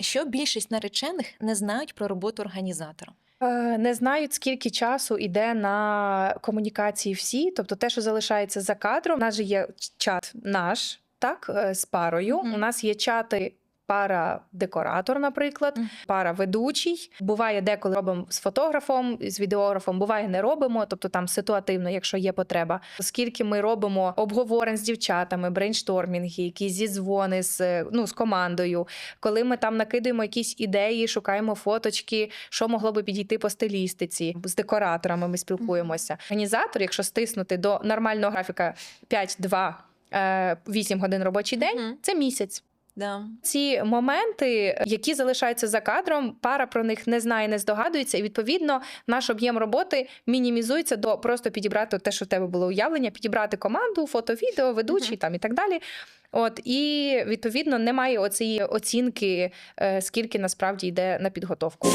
Що більшість наречених не знають про роботу організатора? Е, Не знають, скільки часу йде на комунікації всі, тобто те, що залишається за кадром. У нас же є чат наш, так, е, з парою. Мгм. У нас є чати. Пара декоратор, наприклад, пара ведучий. Буває деколи робимо з фотографом, з відеографом, буває не робимо, тобто там ситуативно, якщо є потреба. Оскільки ми робимо обговорень з дівчатами, брейнштормінги, якісь зідзвони з, е, ну, з командою, коли ми там накидаємо якісь ідеї, шукаємо фоточки, що могло би підійти по стилістиці. З декораторами ми спілкуємося. Організатор, якщо стиснути до нормального графіка 5-2, е, 8 годин робочий день, це місяць. Да. Ці моменти, які залишаються за кадром, пара про них не знає, не здогадується, і відповідно наш об'єм роботи мінімізується до просто підібрати те, що в тебе було уявлення, підібрати команду, фото, відео, ведучий там і так далі. От і відповідно немає оцієї оцінки, е, скільки насправді йде на підготовку.